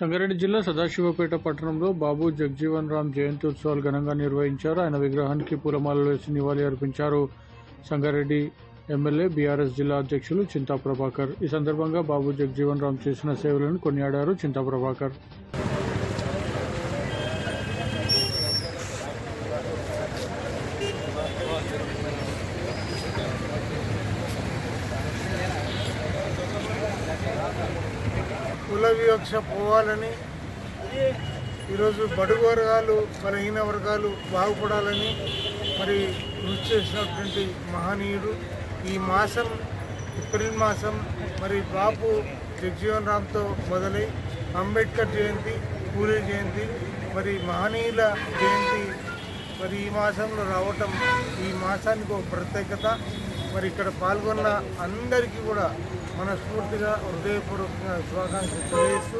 సంగారెడ్డి జిల్లా సదాశివపేట పట్టణంలో బాబు జగ్జీవన్ రామ్ జయంతి ఉత్సవాలు ఘనంగా నిర్వహించారు. ఆయన విగ్రహానికి పూలమాలలు వేసి నివాళి అర్పించారు. సంగారెడ్డి ఎమ్మెల్యే బీఆర్ఎస్ జిల్లా అధ్యక్షులు చింతా ప్రభాకర్. ఈ సందర్భంగా బాబు జగ్జీవన్ రామ్ చేసిన సేవలను కొనియాడారు చింతా ప్రభాకర్. కుల వివక్ష పోవాలని ఈరోజు బడుగు వర్గాలు బలహీన వర్గాలు బాగుపడాలని మరి కృషి చేసినటువంటి మహనీయుడు. ఈ మాసం ఏప్రిల్ మాసం మరి బాపు జగ్జీవన్ రామ్తో మొదలై అంబేద్కర్ జయంతి పూరి జయంతి మరి మహనీయుల జయంతి మరి ఈ మాసంలో రావటం ఈ మాసానికి ఒక ప్రత్యేకత. మరి ఇక్కడ పాల్గొన్న అందరికీ కూడా మనస్ఫూర్తిగా హృదయపూర్వకంగా శుభాకాంక్షలు తెలియజేస్తూ